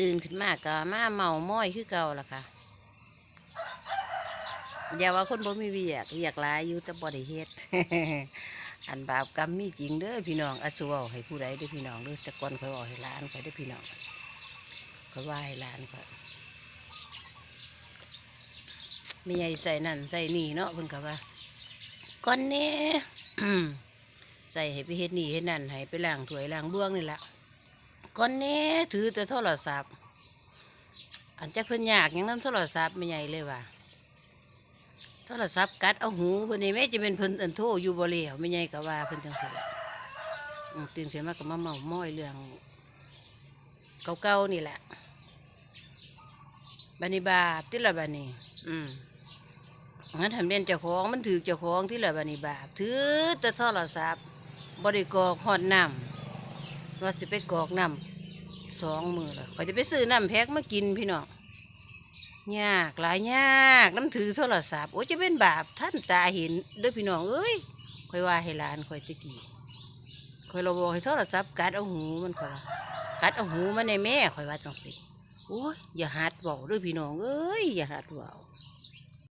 ตื่นขึ้นมาก็มาเมาม้อยคือเก่าล่ะค่ะอย่าว่าคนบ่มีเวียกเวียกหลายอยู่แต่บ่ได้เฮ็ดอันบาปกรรมมีจริงเด้อพี่น้องอาสัวาให้ผู้ใดเด้อพี่น้องเด้อแต่ก่อนข่อยบอกให้หลานข่อยเด้อพี่น้องข่อยว่าให้หลานข่อยม่ใหญ่ใส่นั่นใส่นี่เนาะเพิ่นก็ว่าก่อนนี้ใส่ให้ไปเฮ็ดนี่เฮ็ดนั่นให้ไปล้างถ้วยล้างบ้วงนี่ละ ก่อนนี้ถือแต่โทรศัพท์ อันจักเพิ่นยากยังนำโทรศัพท์ไม่ใหญ่เลยว่าโทรศัพท์กัดเอาหูเพิ่นนี่แม่จะเป็นเพิ่นอันโทรอยู่บ่แล้วไม่ใหญ่ก็ว่าเพิ่นจังซี่ตื่นขึ้นมาก็มาเมาม้อยเรื่องเก่าๆนี่แหละบัดนี้บาปที่ละบัดนี้ อืมงั้นทำเล่นเจ้าของมันถือเจ้าของที่ละบัดนี้บาปถือแต่โทรศัพท์บ่ได้กรอกฮอดน้ำ ว่าสิไปกอกน้ำสองมือละข่อยจะไปซื้อน้ำแพ็คมากินพี่น้องยากหลายยากน้ำถือโทรศัพท์โอ้จะเป็นบาปท่านตาเห็นด้อพี่น้องเอ้ยคอยว่าให้หลานคอยตะกี้คอยเราบอกให้โทรศัพท์กัดเอาหูมันคอยกัดเอาหูมันในแม่คอยว่าจังสิโอ้ยอย่าหัดเบาด้วยพี่น้องเอ้ยอย่าหัดเบา